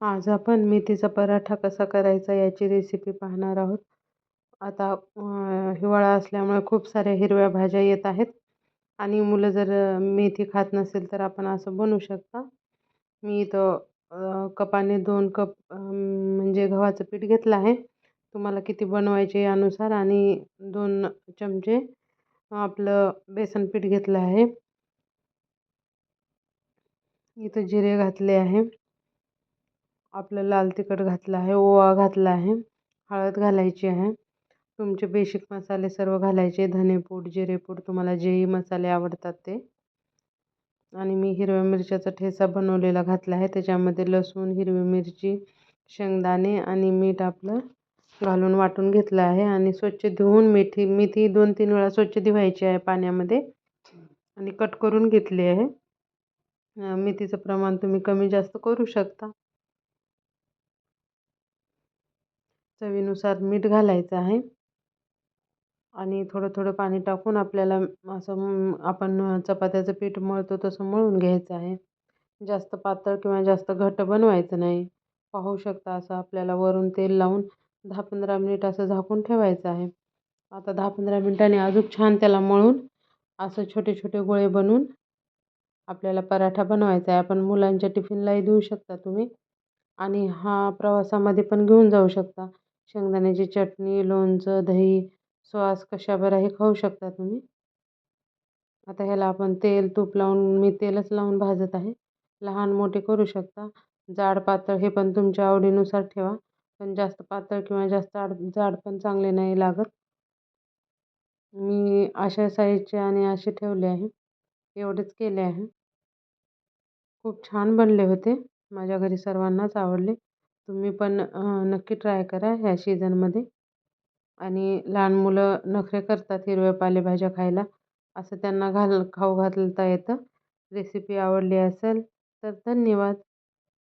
आज आपण मेथीचा पराठा कसा करायचा याची रेसिपी पाहणार आहोत. आता हिवाळा असल्यामुळे खूप साऱ्या हिरव्या भाज्या येत आहेत. आणि मुलं जर मेथी खात नसेल तर आपण असं बनवू शकता. मी इथं कपाने दोन कप म्हणजे गव्हाचं पीठ घेतलं आहे. तुम्हाला किती बनवायचे यानुसार आणि दोन चमचे आपलं बेसन पीठ घेतलं आहे. इथं जिरे घातले आहे. आपलं लाल तिखट घातलं आहे ओवा घातला आहे हळद घालायची आहे. तुमचे बेसिक मसाले सर्व घालायचे धनेपूड जिरेपूड तुम्हाला जेही मसाले आवडतात ते. आणि मी हिरव्या मिरच्याचा ठेचा बनवलेला घातला आहे त्याच्यामध्ये लसूण हिरवी मिरची शेंगदाणे आणि मीठ आपलं घालून वाटून घेतलं आहे. आणि स्वच्छ धुवून मेथी मेथी दोन तीन वेळा स्वच्छ धुवायची आहे पाण्यामध्ये. आणि कट करून घेतली आहे. मेथीचं प्रमाण तुम्ही कमी जास्त करू शकता. चवीनुसार मीठ घालायचं आहे. आणि थोडं थोडं पाणी टाकून आपल्याला असं आपण चपात्याचं पीठ मळतो तसं मळून घ्यायचं आहे. जास्त पातळ किंवा जास्त घट्ट बनवायचं नाही. पाहू शकता असं आपल्याला वरून तेल लावून दहा पंधरा मिनिट असं झाकून ठेवायचं आहे. आता दहा पंधरा मिनिटांनी अजून छान त्याला मळून असं छोटे छोटे गोळे बनवून आपल्याला पराठा बनवायचा आहे. आपण मुलांच्या टिफिनलाही देऊ शकता तुम्ही. आणि हा प्रवासामध्ये पण घेऊन जाऊ शकता. शेंगदाण्याची चटणी लोणचं दही सॉस कशाबराही खाऊ शकता तुम्ही. आता ह्याला आपण तेल तूप लावून मी तेलच लावून भाजत आहे. लहान मोठे करू शकता. जाड पातळ हे पण तुमच्या आवडीनुसार ठेवा. पण जास्त पातळ किंवा जास्त आड जाड पण चांगले नाही लागत. मी अशा साईजचे आणि असे ठेवले आहे. एवढेच केले आहे. खूप छान बनले होते. माझ्या घरी सर्वांनाच आवडले. तुम्ही पण नक्की ट्राय करा ह्या सीझनमध्ये. आणि लहान मुलं नखरे करतात हिरव्या पालेभाज्या खायला असं त्यांना घाल खाऊ घालता येतं. रेसिपी आवडली असेल तर धन्यवाद.